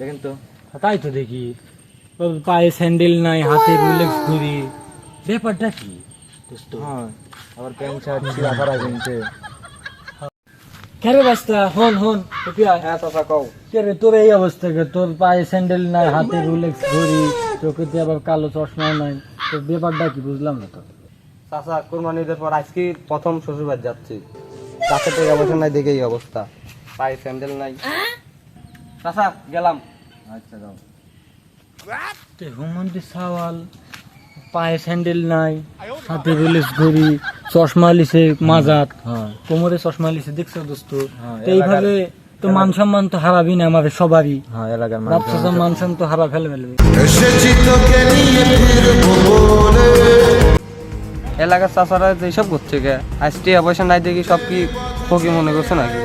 দেখেন তো। তাই তো দেখি। পায়ে স্যান্ডেল নাই হাতে রুলেক্স ঘুরি ব্যাপারটা কি? দোস্ত হ্যাঁ আবার প্যান্ট শার্ট ছিঁড়া ফাড়া কিনছে কেরে বাস্তা? হন হন। টুপিয়া হ্যাঁ চাচা কও। কেরে তোর এই অবস্থা কে তোর পায়ে স্যান্ডেল নাই হাতে রুলেক্স ঘড়ি চোখেতে আবার কালো চশমা নাই। তোর ব্যাপারটা কি বুঝলাম না তো? চাচা কোরবানি ঈদের পর আজকে প্রথম শ্বশুরবাড়ি যাচ্ছি। কাছে টাকা পয়সা নাই দেখে এই অবস্থা। পায়ে স্যান্ডেল নাই। চাচা গেলাম। আচ্ছা হুমন্তি সাওয়াল পায়ে স্যান্ডেল নাই ঘড়ি চশমা লিছে মাজাত হ্যাঁ। কোমরে চশমা লিছে দেখছ দোস্ত? হ্যাঁ, এইভাবে তো মান সম্মান তো হারাবি না আমাদের সবারই। হ্যাঁ মান সম্মান তো হারা ফেলে ফেলবে। এলাকার চাচারা যেসব করছে গে আজ টাকা পয়সা নাই দেখি সব কি ফকি মনে করছে নাকি?